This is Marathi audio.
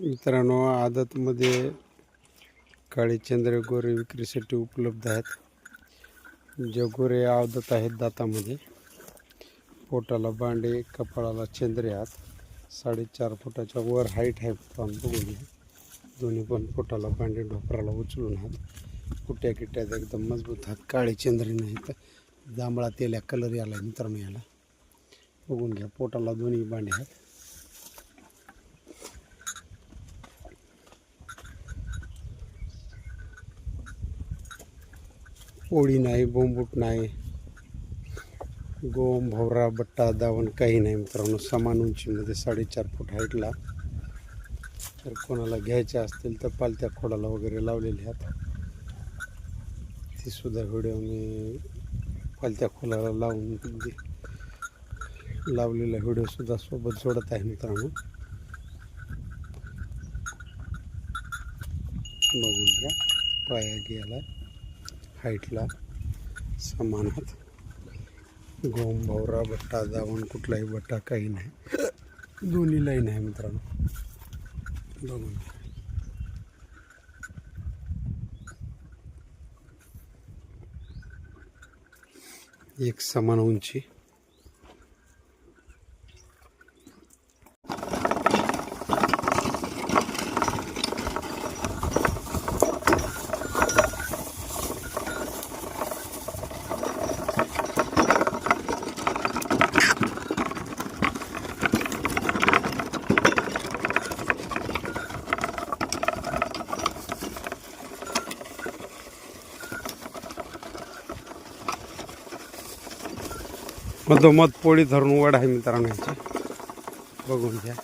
मित्रांनो आदतमध्ये काळीचंद्र गोरे विक्रीसाठी उपलब्ध आहेत. जे गोरे आदत आहेत दातामध्ये पोटाला बांडे कपाळाला चंद्रे आहेत. साडेचार फुटाच्या वर हाईट आहे पण बघून घ्या दोन्ही पण पोटाला बांडे ढोपराला उचलून आहात. कुट्या किट्यात एकदम मजबूत आहात. काळे चंद्रे नाहीत. जांभळा तेल्या कलर याला मित्रांनो याला. बघून घ्या पोटाला दोन्ही बांडे आहेत. पोळी नाही बोंबूट नाही गोम भवरा बट्टा दावण काही नाही मित्रांनो. समान उंचीमध्ये साडेचार फूट हाईटला. तर कोणाला घ्यायचे असतील तर पालत्या खोडाला वगैरे लावलेले आहेत. तीसुद्धा व्हिडिओ मी पालत्या खोडाला लावून दे- लावलेला व्हिडिओसुद्धा सोबत जोडत आहे मित्रांनो. बघून घ्या पाया घ्यायला हाईटला समानात. गोम भवरा बट्टा दावण कुठलाही बट्टा काही नाही. दोन्ही लाईन आहे मित्रांनो. बघून एक समान उंची. मधोमध पोळी धरून वड आहे मित्रांनो याची. बघून घ्या.